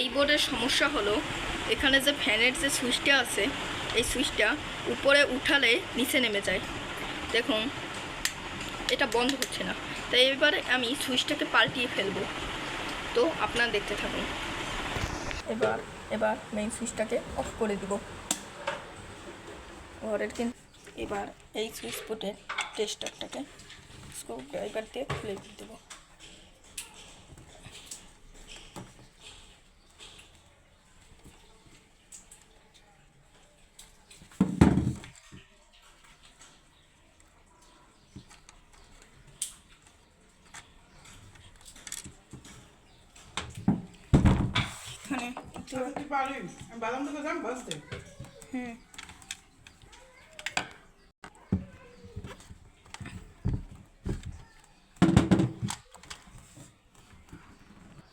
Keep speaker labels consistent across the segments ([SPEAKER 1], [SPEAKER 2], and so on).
[SPEAKER 1] এই বোর্ডের সমস্যা হলো, এখানে যে ফ্যানের যে সুইচটা আছে, এই সুইচটা উপরে উঠালে নিচে নেমে যায়। দেখুন, এটা বন্ধ হচ্ছে না। তাই এবারে আমি সুইচটাকে পাল্টিয়ে ফেলব। তো আপনারা দেখতে থাকুন। এবার এবার মেইন সুইচটাকে অফ করে দিব। ঘরের কিন্তু এবার এই সুইচ বোর্ডের টেস্টারটাকে স্ক্রু ড্রাইভার দিয়ে খুলে দেবো। এখানে। হুম।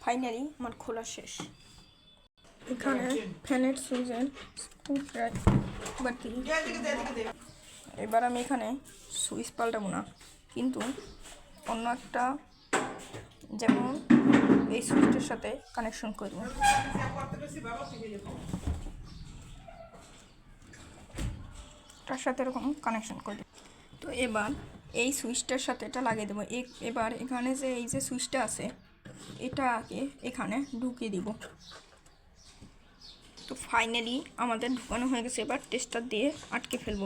[SPEAKER 1] ফাইনালি আমার খোলা শেষ। এখানে ফ্যানের সুইচের
[SPEAKER 2] দে।
[SPEAKER 1] এবার আমি এখানে সুইচ পাল্টাবো না। কিন্তু অন্য একটা যেমন এই সুইচটার সাথে কানেকশন
[SPEAKER 2] শিখে যাব
[SPEAKER 1] তার সাথে এরকম কানেকশন করে তো এবার এই সুইচটার সাথে এটা লাগিয়ে দেবো। এবার এখানে যে এই যে সুইচটা আছে এটাকে এখানে ঢুকিয়ে দিব। তো ফাইনালি আমাদের ঢুকানো হয়ে গেছে। এবার টেস্টার দিয়ে আটকে ফেলব।